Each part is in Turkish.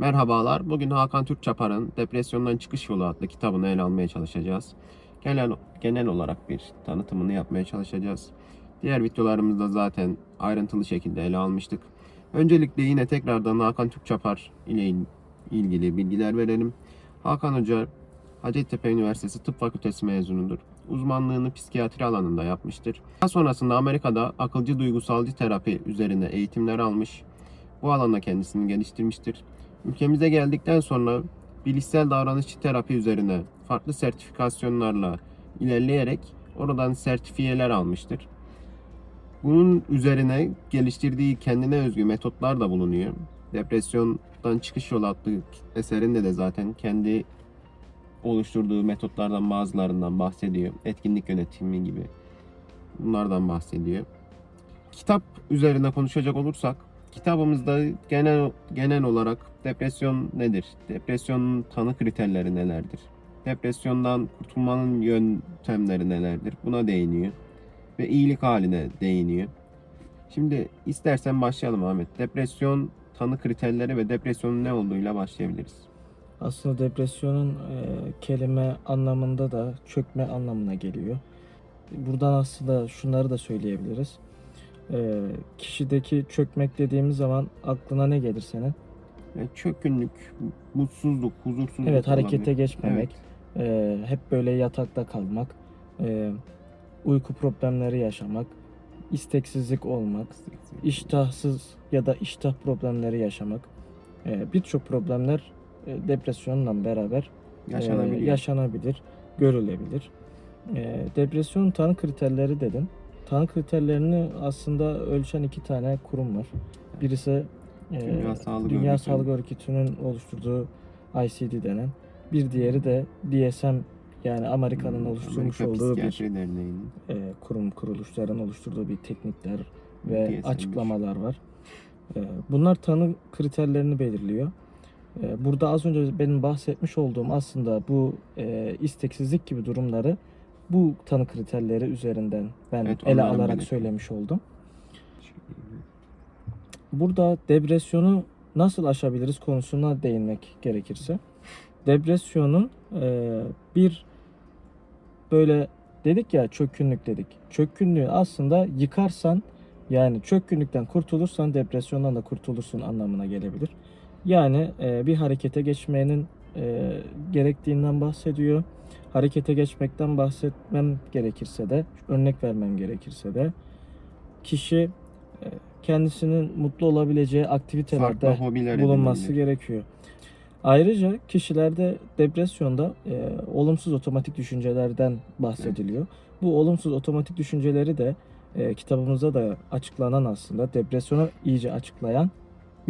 Merhabalar. Bugün Hakan Türkçapar'ın Depresyondan Çıkış Yolu adlı kitabını ele almaya çalışacağız. Genel, genel olarak bir tanıtımını yapmaya çalışacağız. Diğer videolarımızda zaten ayrıntılı şekilde ele almıştık. Öncelikle yine tekrardan Hakan Türkçapar ile il- ilgili bilgiler verelim. Hakan Hoca Hacettepe Üniversitesi Tıp Fakültesi mezunudur. Uzmanlığını psikiyatri alanında yapmıştır. Daha sonrasında Amerika'da akılcı duygusalcı terapi üzerine eğitimler almış. Bu alanda kendisini geliştirmiştir. Ülkemize geldikten sonra bilişsel davranışçı terapi üzerine farklı sertifikasyonlarla ilerleyerek oradan sertifiyeler almıştır. Bunun üzerine geliştirdiği kendine özgü metotlar da bulunuyor. Depresyondan çıkış yolu adlı eserinde de zaten kendi oluşturduğu metotlardan bazılarından bahsediyor. Etkinlik yönetimi gibi bunlardan bahsediyor. Kitap üzerine konuşacak olursak kitabımızda genel genel olarak depresyon nedir? Depresyonun tanı kriterleri nelerdir? Depresyondan kurtulmanın yöntemleri nelerdir? Buna değiniyor. Ve iyilik haline değiniyor. Şimdi istersen başlayalım Ahmet. Depresyon tanı kriterleri ve depresyonun ne olduğuyla başlayabiliriz. Aslında depresyonun e, kelime anlamında da çökme anlamına geliyor. Buradan aslında şunları da söyleyebiliriz. E, kişideki çökmek dediğimiz zaman aklına ne gelir senin? Yani çökünlük, mutsuzluk, huzursuzluk Evet harekete olabilir. geçmemek, Evet. e, hep böyle yatakta kalmak, e, uyku problemleri yaşamak, isteksizlik olmak, iştahsız ya da iştah problemleri yaşamak. E, Birçok problemler e, depresyonla beraber e, yaşanabiliyor. yaşanabilir, görülebilir. E, depresyon tanı kriterleri dedim. Tanı kriterlerini aslında ölçen iki tane kurum var. Birisi e, Dünya Sağlık Dünya Örgütü. Sağlık Örgütü'nün oluşturduğu ICD denen. Bir diğeri de DSM yani Amerika'nın oluşturmuş Amerika olduğu bir Derneği'nin. e, kurum kuruluşların oluşturduğu bir teknikler ve DSM'miş. açıklamalar var. E, bunlar tanı kriterlerini belirliyor. E, burada az önce benim bahsetmiş olduğum aslında bu e, isteksizlik gibi durumları bu tanı kriterleri üzerinden ben Evet, ele alarak belirtiyor. söylemiş oldum. Burada depresyonu nasıl aşabiliriz konusuna değinmek gerekirse. Depresyonun e, bir böyle dedik ya çökkünlük dedik. Çökkünlüğü aslında yıkarsan yani çökkünlükten kurtulursan depresyondan da kurtulursun anlamına gelebilir. Yani e, bir harekete geçmenin e, gerektiğinden bahsediyor. Harekete geçmekten bahsetmem gerekirse de, örnek vermem gerekirse de kişi e, kendisinin mutlu olabileceği aktivitelerde bulunması edinebilir. gerekiyor. Ayrıca kişilerde depresyonda e, olumsuz otomatik düşüncelerden bahsediliyor. Bu olumsuz otomatik düşünceleri de e, kitabımızda da açıklanan aslında depresyonu iyice açıklayan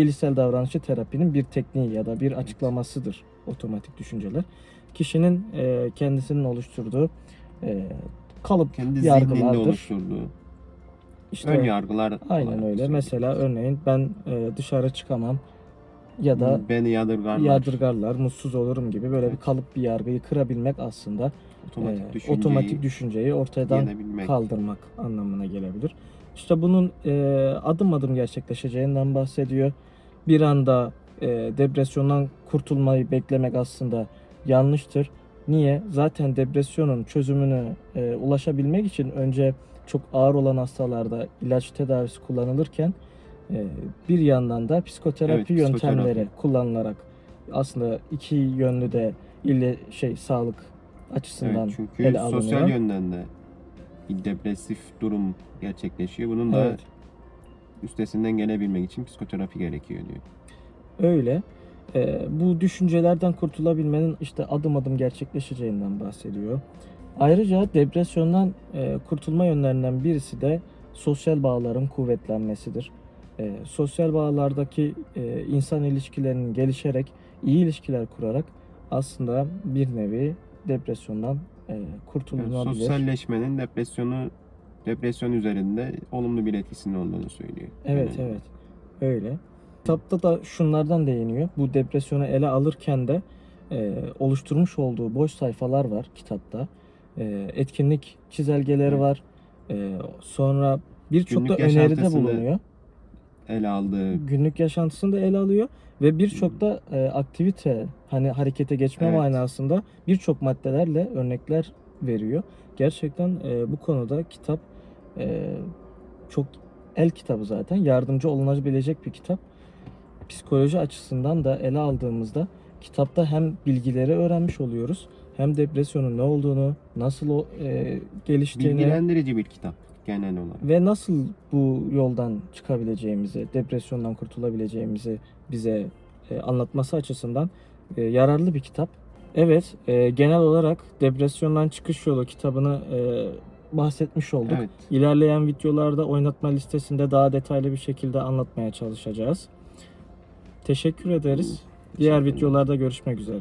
bilişsel davranışçı terapinin bir tekniği ya da bir açıklamasıdır otomatik düşünceler. Kişinin e, kendisinin oluşturduğu e, kalıp Kendi yargılardır. oluşturduğu İşte ön yargılar Aynen öyle. Mesela örneğin ben e, dışarı çıkamam ya da beni yadırgarlar. yadırgarlar, mutsuz olurum gibi böyle bir Evet. kalıp bir yargıyı kırabilmek aslında otomatik e, düşünceyi otomatik düşünceyi ortadan yenebilmek. kaldırmak anlamına gelebilir. İşte bunun e, adım adım gerçekleşeceğinden bahsediyor. Bir anda e, depresyondan kurtulmayı beklemek aslında yanlıştır. Niye? Zaten depresyonun çözümüne e, ulaşabilmek için önce çok ağır olan hastalarda ilaç tedavisi kullanılırken e, bir yandan da psikoterapi Evet, psikoterapi. yöntemleri kullanılarak aslında iki yönlü de ile şey sağlık açısından Evet, çünkü ele alınıyor. sosyal yönden de bir depresif durum gerçekleşiyor. Bunun da Evet. Üstesinden gelebilmek için psikoterapi gerekiyor diyor. Öyle. Ee, bu düşüncelerden kurtulabilmenin işte adım adım gerçekleşeceğinden bahsediyor. Ayrıca depresyondan e, kurtulma yönlerinden birisi de sosyal bağların kuvvetlenmesidir. E, sosyal bağlardaki e, insan ilişkilerinin gelişerek, iyi ilişkiler kurarak aslında bir nevi depresyondan e, Yani kurtulunabilir. sosyalleşmenin depresyonu depresyon üzerinde olumlu bir etkisinin olduğunu söylüyor. Evet Genelde. evet öyle. Kitapta da şunlardan değiniyor. Bu depresyonu ele alırken de e, oluşturmuş olduğu boş sayfalar var kitapta. E, etkinlik çizelgeleri Evet. var. E, sonra birçok da öneride bulunuyor. ele aldığı günlük yaşantısını da ele alıyor ve birçok da e, aktivite hani harekete geçme Evet. manasında birçok maddelerle örnekler veriyor. Gerçekten e, bu konuda kitap e, çok el kitabı zaten yardımcı olunabilecek bir kitap. Psikoloji açısından da ele aldığımızda kitapta hem bilgileri öğrenmiş oluyoruz hem depresyonun ne olduğunu, nasıl e, geliştiğini bilgilendirici bir kitap genel olarak. ve nasıl bu yoldan çıkabileceğimizi, depresyondan kurtulabileceğimizi bize e, anlatması açısından e, yararlı bir kitap. Evet, e, genel olarak depresyondan çıkış yolu kitabını e, bahsetmiş olduk. Evet. İlerleyen videolarda oynatma listesinde daha detaylı bir şekilde anlatmaya çalışacağız. Teşekkür ederiz. Diğer videolarda görüşmek üzere.